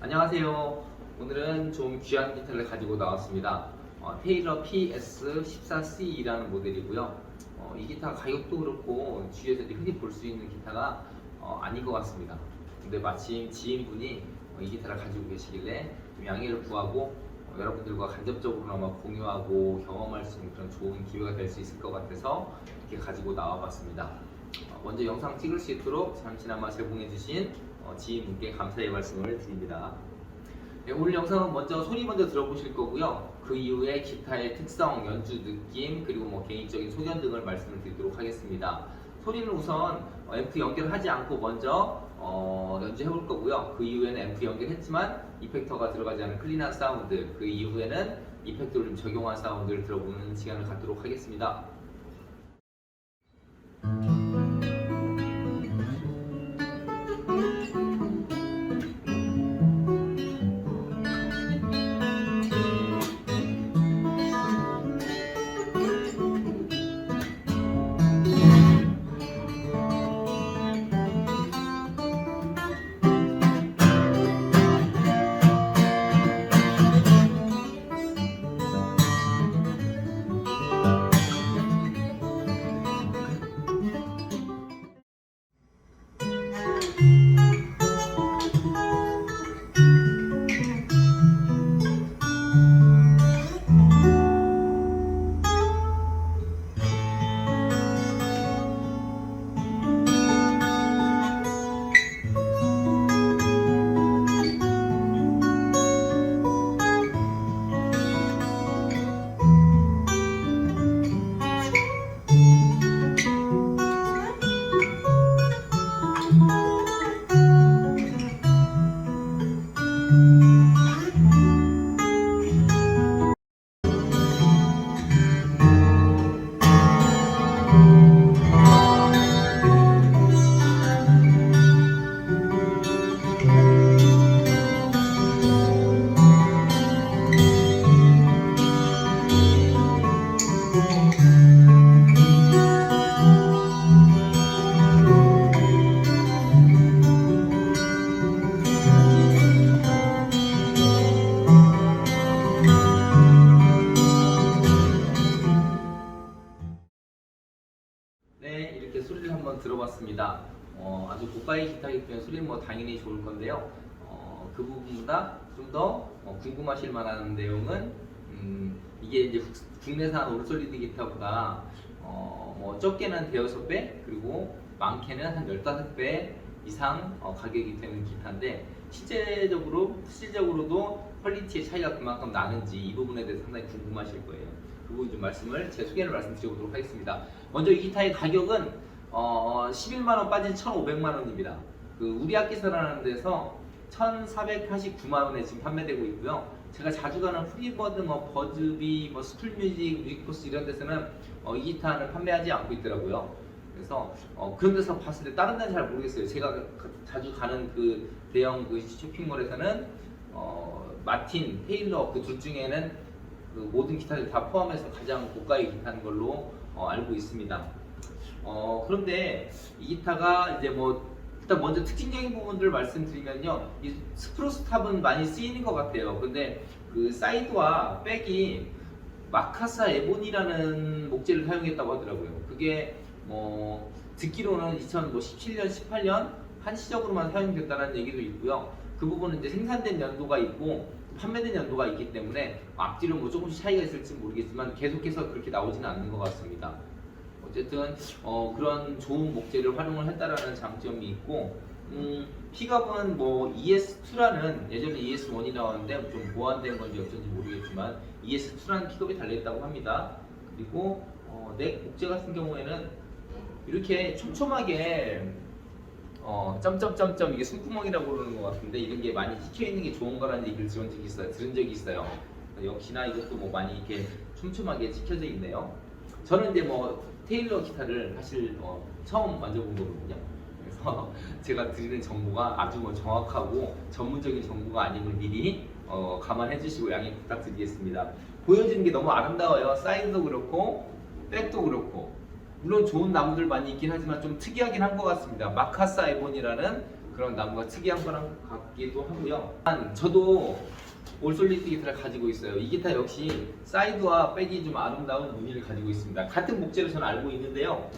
안녕하세요. 오늘은 좀 귀한 기타를 가지고 나왔습니다. 어, 테일러 PS14C라는 모델이고요. 어, 이 기타 가격도 그렇고 주위에서 흔히 볼 수 있는 기타가 어, 아닌 것 같습니다. 근데 마침 지인분이 어, 이 기타를 가지고 계시길래 좀 양해를 구하고 어, 여러분들과 간접적으로나마 공유하고 경험할 수 있는 그런 좋은 기회가 될 수 있을 것 같아서 이렇게 가지고 나와봤습니다. 어, 먼저 영상 찍을 수 있도록 잠시나마 제공해주신 어, 지인분께 감사의 말씀을 드립니다. 네, 오늘 영상은 먼저 소리 먼저 들어보실 거고요. 그 이후에 기타의 특성, 연주 느낌, 그리고 뭐 개인적인 소견 등을 말씀을 드리도록 하겠습니다. 소리는 우선 어, 앰프 연결하지 않고 먼저 어, 연주해 볼 거고요. 그 이후에는 앰프 연결했지만 이펙터가 들어가지 않은 클린한 사운드, 그 이후에는 이펙터를 좀 적용한 사운드를 들어보는 시간을 갖도록 하겠습니다. 고가의 기타이기 소리는 뭐 당연히 좋을 건데요. 어, 그 부분보다 좀더 궁금하실 만한 내용은 음, 이게 이제 국- 국내산 올솔리드 기타보다 어, 뭐 적게는 대여섯 배 그리고 많게는 한 15배 이상 어, 가격이 되는 기타인데 실제적으로 실질적으로도 퀄리티의 차이가 그만큼 나는지 이 부분에 대해서 상당히 궁금하실 거예요. 그 부분 좀 말씀을 제 소개를 말씀드려보도록 하겠습니다. 먼저 이 기타의 가격은 어, 11만 원 빠진 1,500만 원입니다. 그 우리 학기사라는 데서 1,489만 원에 지금 판매되고 있고요. 제가 자주 가는 프리버드, 뭐 버즈비, 뭐 스쿨뮤직, 뮤직코스 이런 데서는 어, 이 기타를 판매하지 않고 있더라고요. 그래서 어, 그런 데서 봤을 때 다른 데는 잘 모르겠어요. 제가 가- 자주 가는 그 대형 그 쇼핑몰에서는 어, 마틴, 테일러 그 둘 중에는 그 모든 기타들 다 포함해서 가장 고가의 기타인 걸로 어, 알고 있습니다. 어, 그런데 이 기타가 이제 뭐 일단 먼저 특징적인 부분들을 말씀드리면요, 이 스프로스탑은 많이 쓰이는 것 같아요. 근데 그 사이드와 백이 마카사 에본이라는 목재를 사용했다고 하더라고요. 그게 뭐 듣기로는 2017년, 18년 한시적으로만 사용됐다는 얘기도 있고요. 그 부분은 이제 생산된 연도가 있고 판매된 연도가 있기 때문에 앞뒤로 뭐 조금씩 차이가 있을지 모르겠지만 계속해서 그렇게 나오지는 않는 것 같습니다. 어쨌든 어, 그런 좋은 목재를 활용을 했다라는 장점이 있고 음, 픽업은 뭐 ES2라는 예전에 ES1이 나왔는데 좀 보완된 건지 어쩐지 모르겠지만 ES2라는 픽업이 달려있다고 합니다. 그리고 어, 넥 목재 같은 경우에는 이렇게 촘촘하게 어, 점점점점 이게 숨구멍이라고 그러는 것 같은데 이런 게 많이 찍혀 있는 게 좋은 거라는 얘기를 들은 적이 있어요. 들은 적이 있어요. 역시나 이것도 뭐 많이 이렇게 촘촘하게 찍혀져 있네요. 저는 이제 뭐 테일러 기타를 사실 어, 처음 만져본 거거든요. 그래서 제가 드리는 정보가 아주 뭐 정확하고 전문적인 정보가 아님을 미리 어, 감안해 주시고 양해 부탁드리겠습니다. 보여지는 게 너무 아름다워요. 사이즈도 그렇고 백도 그렇고 물론 좋은 나무들 많이 있긴 하지만 좀 특이하긴 한 것 같습니다. 마카사 에본이라는 그런 나무가 특이한 거랑 같기도 하고요. 한 저도 올솔리드 기타를 가지고 있어요. 이 기타 역시 사이드와 백이 좀 아름다운 무늬를 가지고 있습니다. 같은 목재로 저는 알고 있는데요.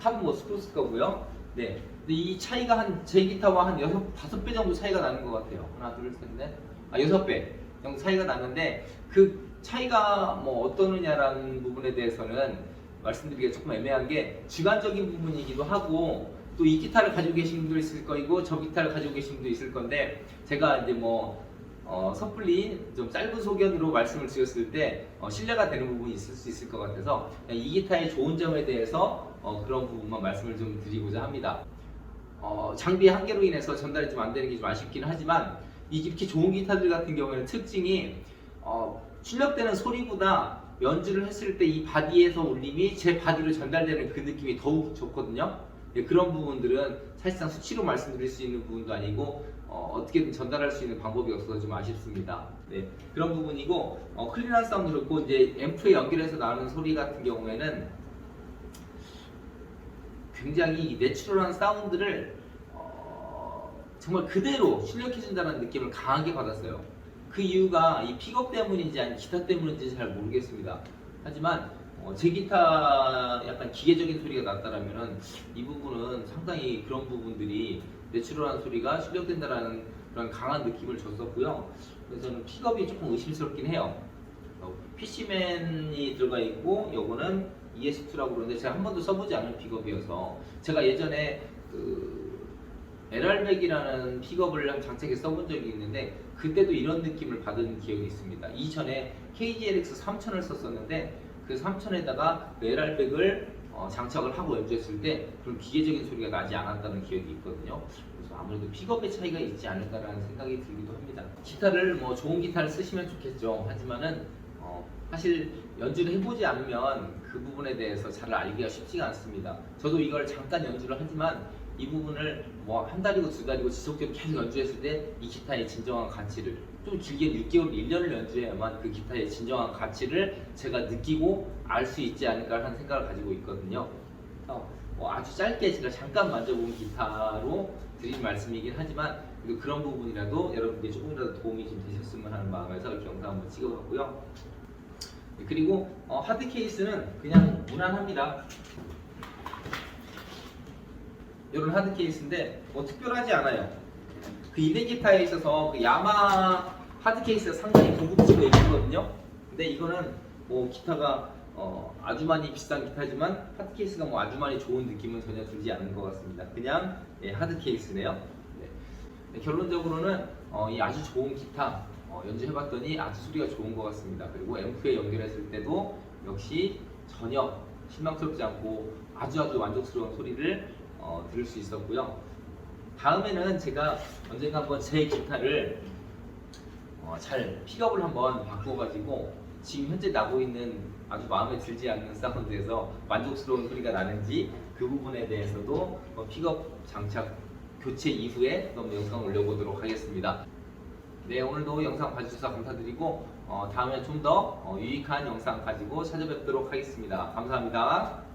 탑은 뭐 스프루스 거고요. 네. 근데 이 차이가 한 제 기타와 한 여섯 다섯 배 정도 차이가 나는 것 같아요. 하나, 둘, 셋, 넷. 아 여섯 배 정도 차이가 나는데 그 차이가 뭐 어떠느냐라는 부분에 대해서는 말씀드리기가 조금 애매한 게 주관적인 부분이기도 하고 또 이 기타를 가지고 계신 분도 있을 거이고 저 기타를 가지고 계신 분도 있을 건데 제가 이제 뭐 어, 섣불리 좀 짧은 소견으로 말씀을 드렸을 때 어, 신뢰가 되는 부분이 있을 수 있을 것 같아서 이 기타의 좋은 점에 대해서 어, 그런 부분만 말씀을 좀 드리고자 합니다. 어, 장비 한계로 인해서 전달이 좀 안 되는 게 좀 아쉽긴 하지만 이 이렇게 좋은 기타들 같은 경우에는 특징이 어, 출력되는 소리보다 연주를 했을 때 이 바디에서 울림이 제 바디로 전달되는 그 느낌이 더욱 좋거든요. 예, 그런 부분들은 사실상 수치로 말씀드릴 수 있는 부분도 아니고 어, 떻게든 전달할 수 있는 방법이 없어서 좀 아쉽습니다. 네, 그런 부분이고 어, 클린한 사운드 그렇고 이제 앰프에 연결해서 나오는 소리 같은 경우에는 굉장히 이 내추럴한 사운드를 어, 정말 그대로 출력해준다는 느낌을 강하게 받았어요. 그 이유가 이 픽업 때문인지 아니 기타 때문인지 잘 모르겠습니다. 하지만 어, 제 기타 약간 기계적인 소리가 났다라면은 이 부분은 상당히 그런 부분들이 내추럴한 소리가 출력된다라는 그런 강한 느낌을 줬었고요. 그래서 저는 픽업이 조금 의심스럽긴 해요. 어, PC맨이 들어가 있고 요거는 ES2라고 그러는데 제가 한 번도 써보지 않은 픽업이어서 제가 예전에 그 LR백이라는 픽업을 한 장착해 써본 적이 있는데 그때도 이런 느낌을 받은 기억이 있습니다. 이전에 KGLX 3000을 썼었는데 그 3000에다가 그 LR백을 어, 장착을 하고 연주했을 때 그런 기계적인 소리가 나지 않았다는 기억이 있거든요. 그래서 아무래도 픽업의 차이가 있지 않을까라는 생각이 들기도 합니다. 기타를 뭐 좋은 기타를 쓰시면 좋겠죠. 하지만은 어, 사실 연주를 해보지 않으면 그 부분에 대해서 잘 알기가 쉽지가 않습니다. 저도 이걸 잠깐 연주를 하지만 이 부분을 뭐 한 달이고 두 달이고 지속적으로 계속 연주했을 때 이 기타의 진정한 가치를 좀 길게 6개월, 1년을 연주해야만 그 기타의 진정한 가치를 제가 느끼고 알 수 있지 않을까 하는 생각을 가지고 있거든요. 뭐 아주 짧게 제가 잠깐 만져본 기타로 드린 말씀이긴 하지만 그런 부분이라도 여러분께 조금이라도 도움이 좀 되셨으면 하는 마음에서 이렇게 영상 한번 찍어봤고요. 네, 그리고 어, 하드 케이스는 그냥 무난합니다. 이런 하드 케이스인데 뭐 특별하지 않아요. 그 이네 기타에 있어서 그 야마 하드 케이스가 상당히 고급지고 예쁘거든요. 근데 이거는 뭐 기타가 어, 아주 많이 비싼 기타지만 하드 케이스가 뭐 아주 많이 좋은 느낌은 전혀 들지 않는 것 같습니다. 그냥 예, 하드 케이스네요. 네. 네, 결론적으로는 어, 이 아주 좋은 기타 어, 연주해봤더니 아주 소리가 좋은 것 같습니다. 그리고 앰프에 연결했을 때도 역시 전혀 실망스럽지 않고 아주 아주 만족스러운 소리를 어, 들을 수 있었고요. 다음에는 제가 언젠가 한번 제 기타를 어, 잘 픽업을 한번 바꿔가지고 지금 현재 나고 있는 아주 마음에 들지 않는 사운드에서 만족스러운 소리가 나는지 그 부분에 대해서도 어, 픽업 장착 교체 이후에 한번 영상 올려보도록 하겠습니다. 네 오늘도 영상 봐주셔서 감사드리고 어, 다음에 좀 더 유익한 영상 가지고 찾아뵙도록 하겠습니다. 감사합니다.